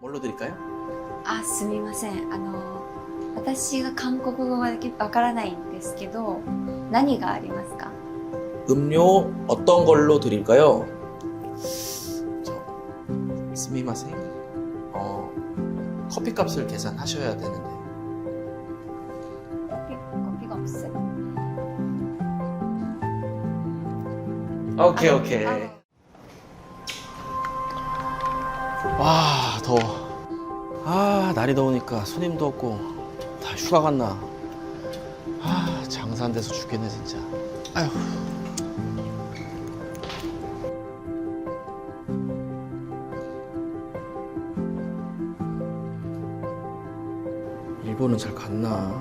뭘로 드릴까요? あすみませんあの私が韓国語がわからないんですけど何がありますか 음료 어떤 걸로 드릴까요? 저 스미마셍. 어 커피값을 계산하셔야 되는데. コピコピが없어요 오케이 오케이. 와 더워. 아 날이 더우니까 손님도 없고 다 휴가 갔나. 아 장사 안 돼서 죽겠네 진짜. 아휴. 일본은 잘 갔나?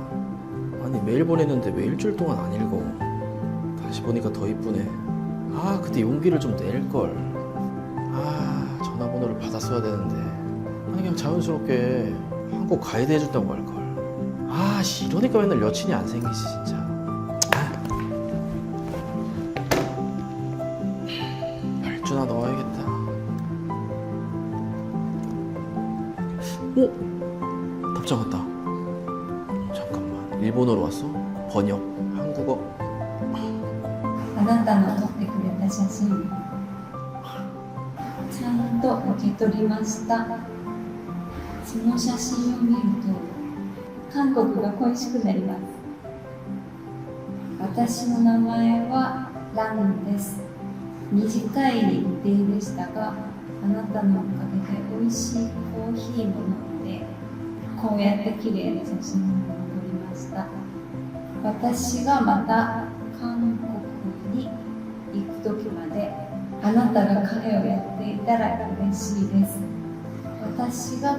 아니 매일 보냈는데 왜 일주일 동안 안 읽어? 다시 보니까 더 이쁘네. 아 그때 용기를 좀 낼 걸. 아 전화번호를 받았어야 되는데. 아니 그냥 자연스럽게 한국 가이드 해준다고 할걸. 아 씨, 이러니까 맨날 여친이 안 생기지 진짜. 아. 발주나 넣어야겠다. 어? 답장 왔다. 잠깐만. 일본어로 왔어? 번역, 한국어. あなたの撮ってくれた写真ちゃんと受け取りました その写真を見ると韓国が恋しくなります。私の名前はランです。短い日程でしたがあなたのおかげで美味しいコーヒーも飲んでこうやって綺麗な写真を撮りました。私がまた韓国に行く時まであなたがカフェをやっていたら嬉しいです。私が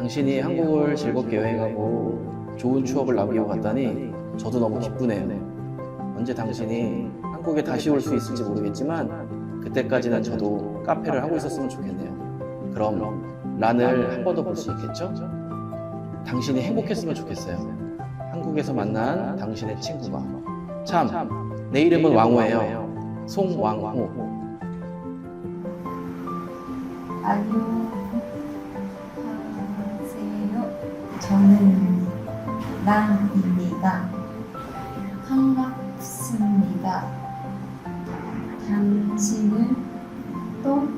당신이 한국을 즐겁게 여행하고 좋은 추억을 남기고 갔다니 저도 너무 기쁘네요. 언제 당신이 한국에 다시 올 수 있을지 모르겠지만 그때까지는 저도 카페를 하고 있었으면 좋겠네요. 그럼 란을 한 번 더 볼 수 있겠죠? 당신이 행복했으면 좋겠어요. 한국에서 만난 당신의 친구가 참 내 이름은 왕호예요. 송왕호. 안녕 저는 랑입니다. 반갑습니다. 당신을 또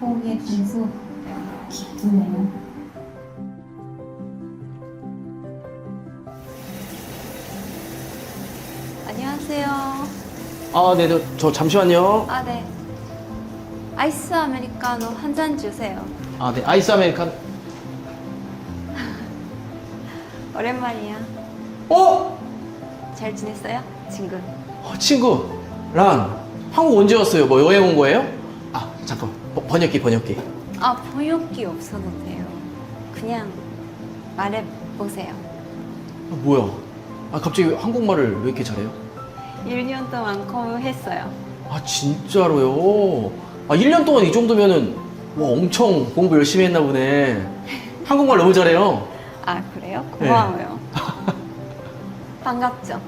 보게 돼서 기쁘네요. 안녕하세요. 아, 네, 저, 저 잠시만요. 아, 네. 아이스 아메리카노 한 잔 주세요. 아, 네, 아이스 아메리카노. 오랜만이야. 어? 잘 지냈어요? 친구. 어, 친구, 란, 한국 언제 왔어요? 뭐 여행 온 거예요? 아, 잠깐, 번- 번역기, 번역기. 아, 번역기 없어도 돼요. 그냥 말해보세요. 아, 뭐야? 아, 갑자기 한국말을 왜 이렇게 잘해요? 1년 동안 공부했어요. 아, 진짜로요? 아, 1년 동안 이 정도면은, 와, 엄청 공부 열심히 했나 보네. 한국말 너무 잘해요. 아, 그래요? 고마워요. 반갑죠?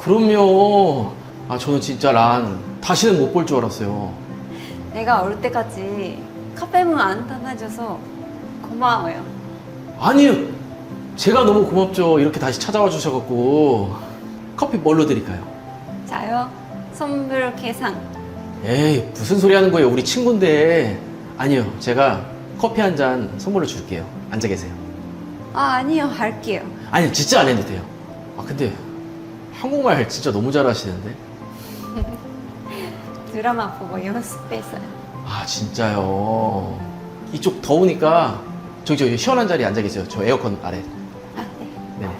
그럼요. 아, 저는 진짜 란, 다시는 못 볼 줄 알았어요. 내가 올 때까지 카페 문 안 닫아줘서 고마워요. 아니요. 제가 너무 고맙죠. 이렇게 다시 찾아와 주셔갖고. 커피 뭘로 드릴까요? 자요. 선불 계산. 에이, 무슨 소리 하는 거예요. 우리 친구인데. 아니요. 제가 커피 한 잔 선물로 줄게요. 앉아 계세요. 아, 아니요. 할게요. 아니요. 진짜 안 해도 돼요. 아, 근데 한국말 진짜 너무 잘하시는데. 드라마 보고 연습했어요. 아, 진짜요. 이쪽 더우니까 저기 저기 시원한 자리에 앉아 계세요. 저 에어컨 아래. 아, 네. 네네.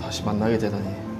다시 만나게 되다니